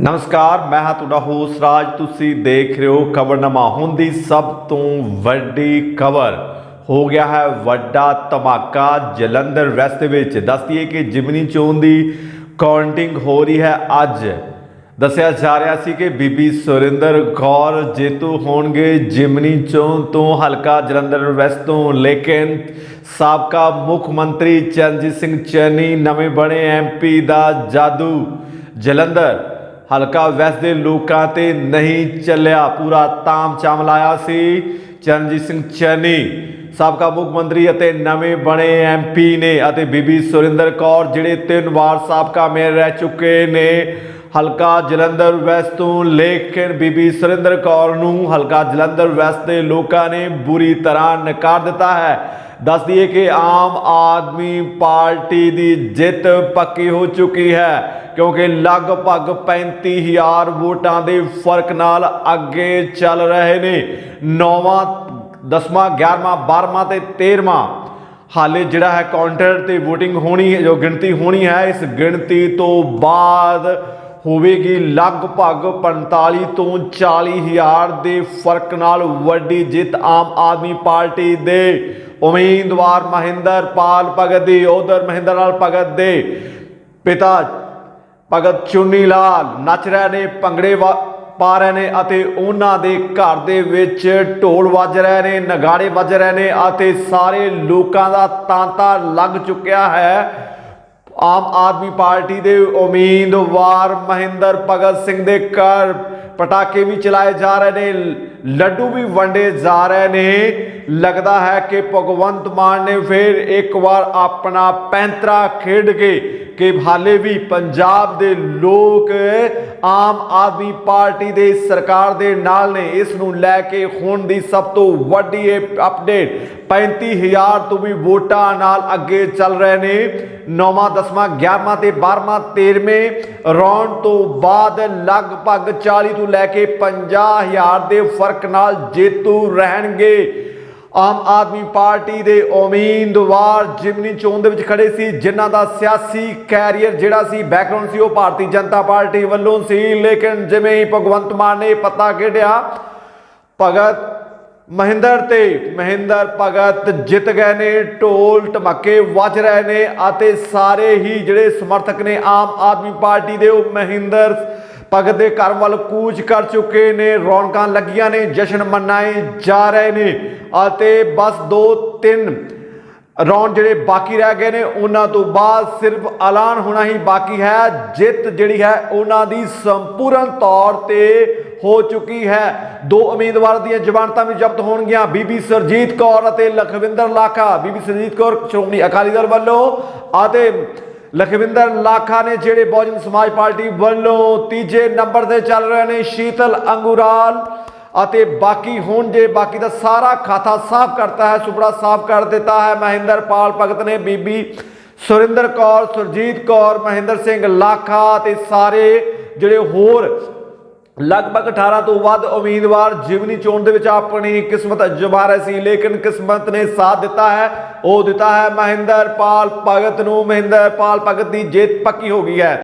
ਨਮਸਕਾਰ, ਮੈਂ ਹਾਂ ਤੁਹਾਡਾ ਹੋਸਟ ਰਾਜ। ਤੁਸੀਂ ਦੇਖ ਰਹੇ ਹੋ ਖਬਰਨਾਮਾ। ਹੁਣ ਦੀ ਸਭ ਤੋਂ ਵੱਡੀ ਖਬਰ ਹੋ ਗਿਆ ਹੈ ਵੱਡਾ ਧਮਾਕਾ ਜਲੰਧਰ ਵੈਸਟ ਵਿੱਚ। ਦੱਸਦੀਏ ਕਿ ਜਿਮਨੀ ਚੋਣ ਦੀ ਕਾਊਂਟਿੰਗ ਹੋ ਰਹੀ ਹੈ ਅੱਜ। ਦੱਸਿਆ ਜਾ ਰਿਹਾ ਸੀ ਕਿ ਬੀਬੀ ਸੁਰਿੰਦਰ ਕੌਰ ਜੇਤੂ ਹੋਣਗੇ ਜਿਮਨੀ ਚੋਣ ਤੋਂ ਹਲਕਾ ਜਲੰਧਰ ਵੈਸਟ ਤੋਂ। ਲੇਕਿਨ ਸਾਬਕਾ ਮੁੱਖ ਮੰਤਰੀ ਚਰਨਜੀਤ ਸਿੰਘ ਚੰਨੀ ਨਵੇਂ ਬਣੇ ਐਮਪੀ ਦਾ ਜਾਦੂ। ਜਲੰਧਰ ਹਲਕਾ ਵੈਸਟ ਦੇ ਲੋਕਾਂ ਤੇ ਨਹੀਂ ਚੱਲਿਆ। ਪੂਰਾ ਤਾਮ ਚਾਮ ਲਾਇਆ ਸੀ। ਚਰਨਜੀਤ ਸਿੰਘ ਚੰਨੀ, ਸਾਬਕਾ ਮੁੱਖ ਮੰਤਰੀ ਅਤੇ ਨਵੇਂ ਬਣੇ ਐਮਪੀ ਨੇ ਅਤੇ ਬੀਬੀ ਸੁਰਿੰਦਰ ਕੌਰ, ਜਿਹੜੇ ਤਿੰਨ ਵਾਰ ਸਾਬਕਾ ਮੇਅਰ ਰਹਿ ਚੁੱਕੇ ਨੇ। ਹਲਕਾ ਜਲੰਧਰ ਵੈਸਟ ਤੋਂ ਲੇਕਿਨ ਬੀਬੀ ਸੁਰਿੰਦਰ ਕੌਰ ਨੂੰ ਹਲਕਾ ਜਲੰਧਰ ਵੈਸਟ ਦੇ ਲੋਕਾਂ ਨੇ ਬੁਰੀ ਤਰ੍ਹਾਂ ਨਕਾਰ ਦਿੱਤਾ ਹੈ। ਦੱਸ ਦਈਏ ਕਿ ਆਮ ਆਦਮੀ ਪਾਰਟੀ ਦੀ ਜਿੱਤ ਪੱਕੀ ਹੋ ਚੁੱਕੀ ਹੈ, ਕਿਉਂਕਿ ਲਗਭਗ 35000 ਵੋਟਾਂ ਦੇ ਫ਼ਰਕ ਨਾਲ ਅੱਗੇ ਚੱਲ ਰਹੇ ਨੇ। ਨੌਵਾਂ 10ਵਾਂ 11ਵਾਂ 12ਵਾਂ ਤੇ 13ਵਾਂ ਹਾਲੇ ਜਿਹੜਾ ਹੈ ਕਾਊਂਟਰ ਤੇ VOTING ਹੋਣੀ ਹੈ ਜੋ ਗਿਣਤੀ ਹੋਣੀ ਹੈ, ਇਸ ਗਿਣਤੀ ਤੋਂ ਬਾਅਦ ਹੋਵੇਗੀ ਲਗਭਗ 45 ਤੋਂ 40 ਹਜ਼ਾਰ ਦੇ ਫ਼ਰਕ ਨਾਲ ਵੱਡੀ ਜਿੱਤ ਆਮ ਆਦਮੀ ਪਾਰਟੀ ਦੇ ਉਮੀਦਵਾਰ ਮਹਿੰਦਰ ਪਾਲ ਭਗਤ ਦੀ, ਉਧਰ ਮਹਿੰਦਰ ਲਾਲ ਭਗਤ ਦੇ ਪਿਤਾ ਭਗਤ ਚੁੰਨੀ ਲਾਲ ਨੱਚ ਰਹੇ ਨੇ, ਭੰਗੜੇ ਵਾ- ਪਾ ਰਹੇ ਨੇ ਅਤੇ ਉਹਨਾਂ ਦੇ ਘਰ ਦੇ ਵਿੱਚ ਢੋਲ ਵੱਜ ਰਹੇ ਨੇ, ਨਗਾੜੇ ਵੱਜ ਰਹੇ ਨੇ ਅਤੇ ਸਾਰੇ ਲੋਕਾਂ ਦਾ ਤਾਂਤਾ ਲੱਗ ਚੁੱਕਿਆ ਹੈ। ਆਮ ਆਦਮੀ ਪਾਰਟੀ ਦੇ ਉਮੀਦਵਾਰ ਮਹਿੰਦਰ ਭਗਤ ਸਿੰਘ ਦੇ ਘਰ ਪਟਾਕੇ ਵੀ ਚਲਾਏ ਜਾ ਰਹੇ ਨੇ, ਲੱਡੂ ਵੀ ਵੰਡੇ ਜਾ ਰਹੇ ਨੇ। ਲੱਗਦਾ ਹੈ ਕਿ ਭਗਵੰਤ ਮਾਨ ਨੇ ਫਿਰ ਇੱਕ ਵਾਰ ਆਪਣਾ ਪੈਂਤਰਾ ਖੇਡ ਕੇ ਕਿ ਹਾਲੇ ਵੀ ਪੰਜਾਬ ਦੇ ਲੋਕ ਆਮ ਆਦਮੀ ਪਾਰਟੀ ਦੇ ਸਰਕਾਰ ਦੇ ਨਾਲ ਨੇ। ਇਸ ਨੂੰ ਲੈ ਕੇ ਹੁਣ ਦੀ ਸਭ ਤੋਂ ਵੱਡੀ ਇਹ ਅਪਡੇਟ 35000 ਤੋਂ ਵੀ ਵੋਟਾਂ ਨਾਲ ਅੱਗੇ ਚੱਲ ਰਹੇ ਨੇ। 9ਵਾਂ 10ਵਾਂ 11ਵਾਂ ਤੇ 12ਵਾਂ 13ਵੇਂ ਰੌਂਡ ਤੋਂ ਬਾਅਦ ਲਗਭਗ 40 ਤੋਂ ਲੈ ਕੇ 50000 ਦੇ ਫ਼ਰਕ ਨਾਲ ਜੇਤੂ ਰਹਿਣਗੇ। ਆਮ ਆਦਮੀ ਪਾਰਟੀ ਦੇ ਉਮੀਦਵਾਰ ਜਿਮਨੀ ਚੋਣ ਦੇ ਵਿੱਚ ਖੜੇ ਸੀ, ਜਿਨ੍ਹਾਂ ਦਾ ਸਿਆਸੀ ਕੈਰੀਅਰ ਜਿਹੜਾ ਸੀ ਬੈਕਗ੍ਰਾਉਂਡ ਸੀ, ਉਹ ਭਾਰਤੀ ਜਨਤਾ ਪਾਰਟੀ ਵੱਲੋਂ ਸੀ। ਲੇਕਿਨ ਜਿਵੇਂ ਹੀ ਭਗਵੰਤ ਮਾਨ ਨੇ ਪਤਾ ਖੇਡਿਆ, ਭਗਤ ਮਹਿੰਦਰ ਤੇ ਮਹਿੰਦਰ ਭਗਤ ਜਿੱਤ ਗਏ ਨੇ, ਢੋਲ ਢਮੱਕੇ ਵੱਜ ਰਹੇ ਨੇ ਅਤੇ ਸਾਰੇ ਹੀ ਜਿਹੜੇ ਸਮਰਥਕ ਨੇ ਆਮ ਆਦਮੀ ਪਾਰਟੀ ਦੇ, ਉਹ ਮਹਿੰਦਰ ਭਗਤ ਦੇ ਘਰ ਵੱਲ ਕੂਚ ਕਰ ਚੁੱਕੇ ਨੇ, ਰੌਣਕਾਂ ਲੱਗੀਆਂ ਨੇ, ਜਸ਼ਨ ਮਨਾਏ ਜਾ ਰਹੇ ਨੇ ਅਤੇ ਬਸ 2 3 ਰੌਂਡ ਜਿਹੜੇ ਬਾਕੀ ਰਹਿ ਗਏ ਨੇ, ਉਹਨਾਂ ਤੋਂ ਬਾਅਦ ਸਿਰਫ ਐਲਾਨ ਹੋਣਾ ਹੀ ਬਾਕੀ ਹੈ, ਜਿੱਤ ਜਿਹੜੀ ਹੈ ਉਹਨਾਂ ਦੀ ਸੰਪੂਰਨ ਤੌਰ ਤੇ ਹੋ ਚੁੱਕੀ ਹੈ। ਦੋ ਉਮੀਦਵਾਰ ਦੀਆਂ ਜ਼ਮਾਨਤਾਂ ਵੀ ਜ਼ਬਤ ਹੋਣਗੀਆਂ, ਬੀਬੀ ਸਰਜੀਤ ਕੌਰ ਅਤੇ ਲਖਵਿੰਦਰ ਲਾਖਾ। ਬੀਬੀ ਸਰਜੀਤ ਕੌਰ, ਸ਼੍ਰੋਮਣੀ ਅਕਾਲੀ ਦਲ ਵੱਲੋਂ ਅਤੇ ਲਖਵਿੰਦਰ ਲਾਖਾ ਨੇ ਜਿਹੜੇ ਬਹੁਜਨ ਸਮਾਜ ਪਾਰਟੀ ਵੱਲੋਂ ਤੀਜੇ ਨੰਬਰ ਤੇ ਚੱਲ ਰਹੇ ਨੇ ਸ਼ੀਤਲ ਅੰਗੂਰਾਲ ਅਤੇ ਬਾਕੀ ਹੁਣ ਜੇ ਬਾਕੀ ਦਾ ਸਾਰਾ ਖਾਤਾ ਸਾਫ਼ ਕਰਤਾ ਹੈ, ਸੁਪੜਾ ਸਾਫ਼ ਕਰ ਦਿੱਤਾ ਹੈ, ਮਹਿੰਦਰ ਪਾਲ ਭਗਤ ਨੇ, ਬੀਬੀ ਸੁਰਿੰਦਰ ਕੌਰ, ਸੁਰਜੀਤ ਕੌਰ, ਮਹਿੰਦਰ ਸਿੰਘ ਲਾਖਾ ਤੇ ਸਾਰੇ ਜਿਹੜੇ ਹੋਰ ਲਗਭਗ 18 ਤੋਂ ਵੱਧ ਉਮੀਦਵਾਰ ਜਿਮਨੀ ਚੋਣ ਦੇ ਵਿੱਚ ਆਪਣੀ ਕਿਸਮਤ ਅਜਮਾ ਰਹੇ ਸੀ, ਲੇਕਿਨ ਕਿਸਮਤ ਨੇ ਸਾਥ ਦਿੱਤਾ ਹੈ। ਉਹ ਦਿੱਤਾ ਹੈ ਮਹਿੰਦਰ ਪਾਲ ਭਗਤ ਨੂੰ। ਮਹਿੰਦਰਪਾਲ ਭਗਤ ਦੀ ਜਿੱਤ ਪੱਕੀ ਹੋ ਗਈ ਹੈ।